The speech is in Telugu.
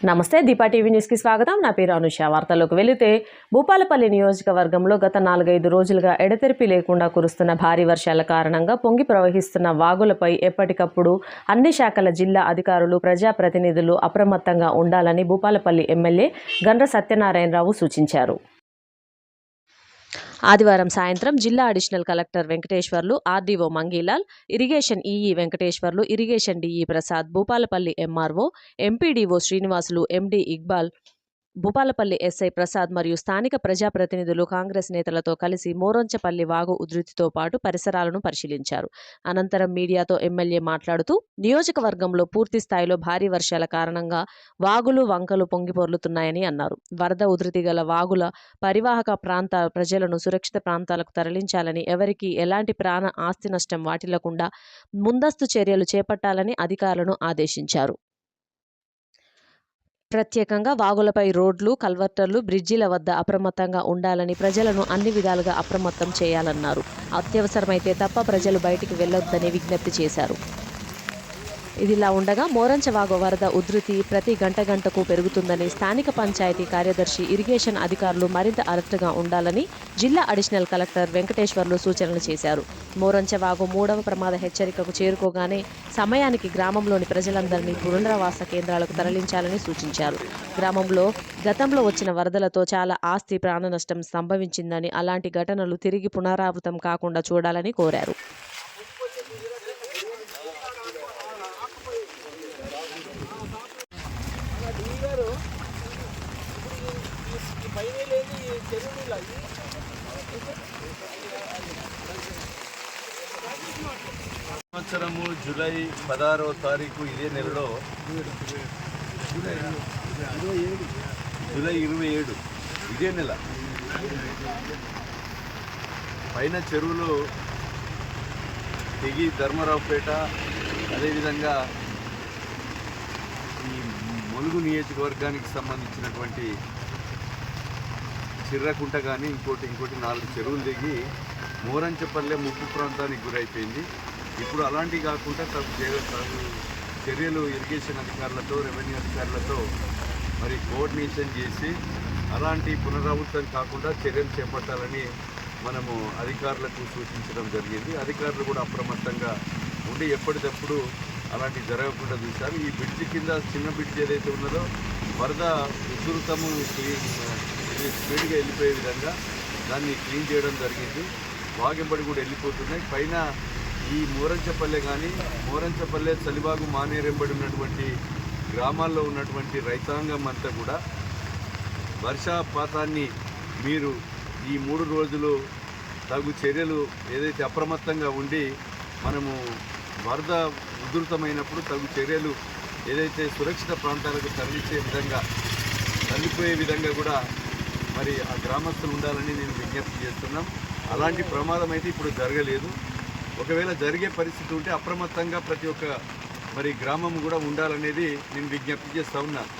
నమస్తే దీపా టీవీ న్యూస్కి స్వాగతం. నా పేరు అనుష. వార్తల్లోకి వెళితే భూపాలపల్లి నియోజకవర్గంలో గత నాలుగైదు రోజులుగా ఎడతెరిపి లేకుండా కురుస్తున్న భారీ వర్షాల కారణంగా పొంగి ప్రవహిస్తున్న వాగులపై ఎప్పటికప్పుడు అన్ని శాఖల జిల్లా అధికారులు ప్రజాప్రతినిధులు అప్రమత్తంగా ఉండాలని భూపాలపల్లి ఎమ్మెల్యే గండ్ర సత్యనారాయణరావు సూచించారు. ఆదివారం సాయంత్రం జిల్లా additional collector Venkateswarlu RDO Mangilal irrigation EE Venkateswarlu irrigation DE Prasad Bhupalpally MRO MPDO Srinivasulu MD Iqbal Bhupalpally SI Prasad మరియు స్థానిక ప్రజాప్రతినిధులు కాంగ్రెస్ నేతలతో కలిసి మోరంచపల్లి వాగు ఉధృతితో పాటు పరిసరాలను పరిశీలించారు. అనంతరం మీడియాతో ఎమ్మెల్యే మాట్లాడుతూ నియోజకవర్గంలో పూర్తి స్థాయిలో భారీ వర్షాల కారణంగా వాగులు వంకలు పొంగిపొర్లుతున్నాయని అన్నారు. వరద ఉధృతి గల వాగుల పరివాహక ప్రాంత ప్రజలను సురక్షిత ప్రాంతాలకు తరలించాలని ఎవరికీ ఎలాంటి ప్రాణ ఆస్తి నష్టం వాటిల్లకుండా ముందస్తు చర్యలు చేపట్టాలని అధికారులను ఆదేశించారు. ప్రత్యేకంగా వాగులపై రోడ్లు కల్వర్టర్లు బ్రిడ్జిల వద్ద అప్రమత్తంగా ఉండాలని ప్రజలను అన్ని విధాలుగా అప్రమత్తం చేయాలన్నారు. అత్యవసరమైతే తప్ప ప్రజలు బయటికి వెళ్ళొద్దని విజ్ఞప్తి చేశారు. ఇదిలా ఉండగా మోరంచవాగు వరద ఉధృతి ప్రతి గంట గంటకు పెరుగుతుందని స్థానిక పంచాయతీ కార్యదర్శి ఇరిగేషన్ అధికారులు మరింత అలర్ట్గా ఉండాలని జిల్లా అడిషనల్ కలెక్టర్ వెంకటేశ్వర్లు సూచనలు చేశారు. మోరంచవాగు మూడవ ప్రమాద హెచ్చరికకు చేరుకోగానే సమయానికి గ్రామంలోని ప్రజలందరినీ పునరావాస కేంద్రాలకు తరలించాలని సూచించారు. గ్రామంలో గతంలో వచ్చిన వరదలతో చాలా ఆస్తి ప్రాణ నష్టం సంభవించిందని అలాంటి ఘటనలు తిరిగి పునరావృతం కాకుండా చూడాలని కోరారు. సంవత్సరము జూలై పదహారవ తారీఖు ఇదే నెలలో జూలై ఇరవై ఏడు ఇదే నెల. పైన చెరువులు తెగి ధర్మరావుపేట అదేవిధంగా ఈ ములుగు నియోజకవర్గానికి సంబంధించినటువంటి చిర్రకుంట కానీ ఇంకోటి ఇంకోటి నాలుగు చెరువులు దిగి మోరంచపల్లె ముప్పు ప్రాంతానికి గురైపోయింది. ఇప్పుడు అలాంటివి కాకుండా తగు తగు చర్యలు ఇరిగేషన్ అధికారులతో రెవెన్యూ అధికారులతో మరి కోఆర్డినేషన్ చేసి అలాంటి పునరావృతం కాకుండా చర్యలు చేపట్టాలని మనము అధికారులకు సూచించడం జరిగింది. అధికారులు కూడా అప్రమత్తంగా ఉండి ఎప్పటికప్పుడు అలాంటివి జరగకుండా చూశారు. ఈ బ్రిడ్జి కింద చిన్న బ్రిడ్జ్ ఏదైతే ఉన్నదో వరద ఉధృతము స్పీడ్గా వెళ్ళిపోయే విధంగా దాన్ని క్లీన్ చేయడం జరిగింది. వాగెంబడి కూడా వెళ్ళిపోతున్నాయి. పైన ఈ మోరంచపల్లె కానీ మోరంచపల్లె చలిబాగు మానేరెంబడి ఉన్నటువంటి గ్రామాల్లో ఉన్నటువంటి రైతాంగం అంతా కూడా వర్షపాతాన్ని మీరు ఈ మూడు రోజులు తగు చర్యలు ఏదైతే అప్రమత్తంగా ఉండి మనము వరద ఉధృతమైనప్పుడు తగు చర్యలు ఏదైతే సురక్షిత ప్రాంతాలకు తరలించే విధంగా తరలిపోయే విధంగా కూడా మరి ఆ గ్రామస్తులు ఉండాలని నేను విజ్ఞప్తి చేస్తున్నాం. అలాంటి ప్రమాదం అయితే ఇప్పుడు జరగలేదు. ఒకవేళ జరిగే పరిస్థితి ఉంటే అప్రమత్తంగా ప్రతి ఒక్క మరి గ్రామం కూడా ఉండాలనేది నేను విజ్ఞప్తి చేస్తా ఉన్నాను